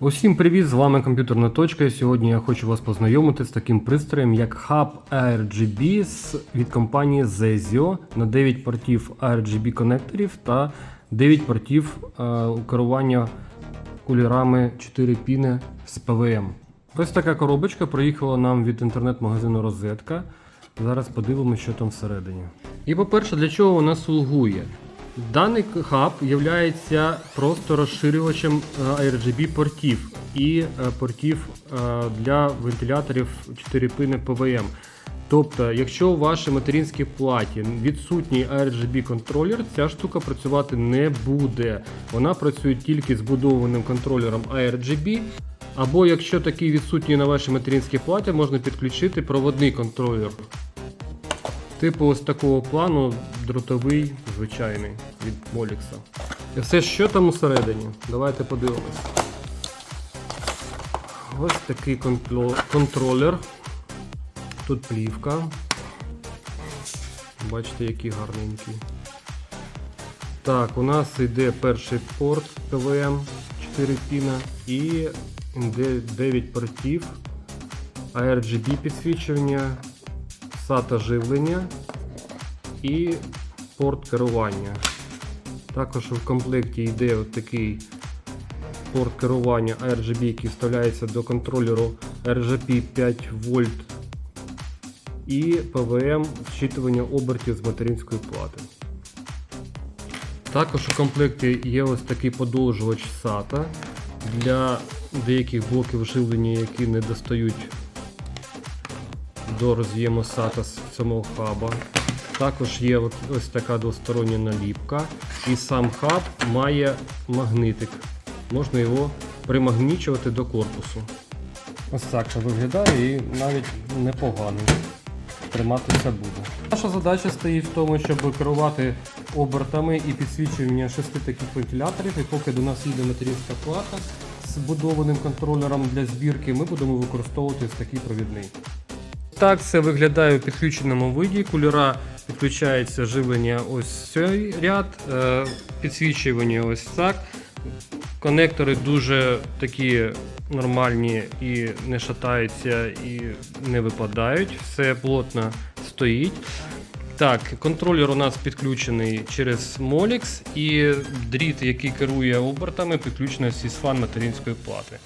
Усім привіт! З вами комп'ютерна точка. І Сьогодні я хочу вас познайомити з таким пристроєм, як Hub ARGB з- від компанії Zezio на 9 портів RGB конекторів та 9 портів е, керування кольорами 4 піни з PWM. Ось така коробочка приїхала нам від інтернет-магазину Розетка. Зараз подивимося, що там всередині. І по-перше, для чого вона слугує? Даний хаб є просто розширювачем е, RGB портів і е, портів е, для вентиляторів 4 пини PWM. Тобто, якщо у вашій материнській платі відсутній RGB контролер, ця штука працювати не буде. Вона працює тільки з будованим контролером RGB. Або якщо такий відсутній на вашій материнській платі, можна підключити проводний контролер. Типу ось такого плану дротовий, звичайний від Молікса. І все, що там усередині? Давайте подивимось. Ось такий контролер. Тут плівка. Бачите, який гарненький. Так, у нас йде перший порт ПВМ 4 піна і 9 портів, ARGB підсвічування, SATA живлення і порт керування. Також в комплекті йде от такий порт керування RGB, який вставляється до контролеру RGB 5 вольт і PWM зчитування обертів з материнської плати. Також у комплекті є ось такий подовжувач SATA для деяких блоків живлення, які не достають до роз'єму SATA з самого хаба. Також є ось така двостороння наліпка. І сам хаб має магнитик. Можна його примагнічувати до корпусу. Ось так це виглядає і навіть непоганий. Триматися буде. Наша задача стоїть в тому, щоб керувати обертами і підсвічування шести таких вентиляторів. І поки до нас їде материнська плата з будованим контролером для збірки, ми будемо використовувати ось такий провідний. Так це виглядає у підключеному виді. Кольора підключається живлення ось цей ряд, е, підсвічування ось так. Конектори дуже такі нормальні і не шатаються і не випадають. Все плотно стоїть. Так, контролер у нас підключений через Molix і дріт, який керує обертами, підключений з фан материнської плати.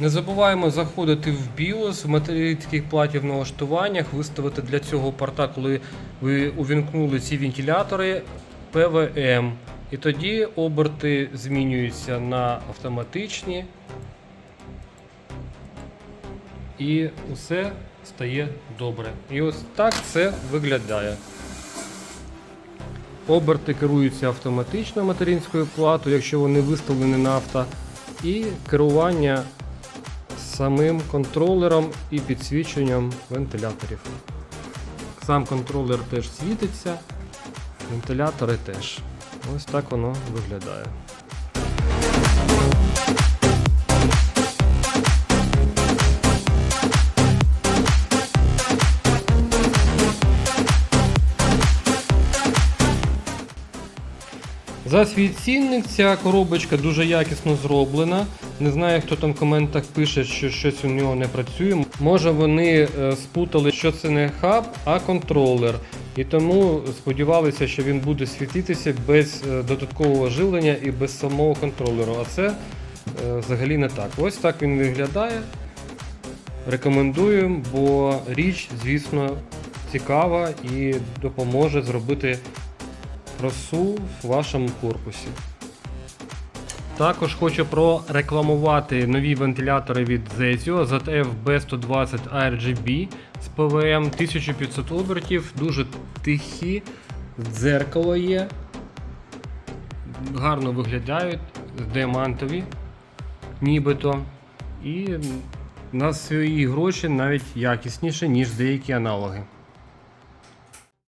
Не забуваємо заходити в BIOS в материнських платі в налаштуваннях, виставити для цього порта, коли ви увімкнули ці вентилятори PWM. І тоді оберти змінюються на автоматичні. І усе стає добре. І ось так це виглядає. Оберти керуються автоматично материнською платою, якщо вони виставлені на авто. І керування самим контролером і підсвіченням вентиляторів. Сам контролер теж світиться, вентилятори теж. Ось так воно виглядає. За свій цінник ця коробочка дуже якісно зроблена. Не знаю, хто там в коментах пише, що щось у нього не працює. Може вони е, спутали, що це не хаб, а контролер. І тому сподівалися, що він буде світитися без е, додаткового живлення і без самого контролеру. А це е, взагалі не так. Ось так він виглядає. Рекомендую, бо річ, звісно, цікава і допоможе зробити красу в вашому корпусі. Також хочу прорекламувати нові вентилятори від Zezio ZF B120 ARGB з PWM 1500 обертів, дуже тихі, дзеркало є, гарно виглядають, діамантові, нібито. І на свої гроші навіть якісніше, ніж деякі аналоги.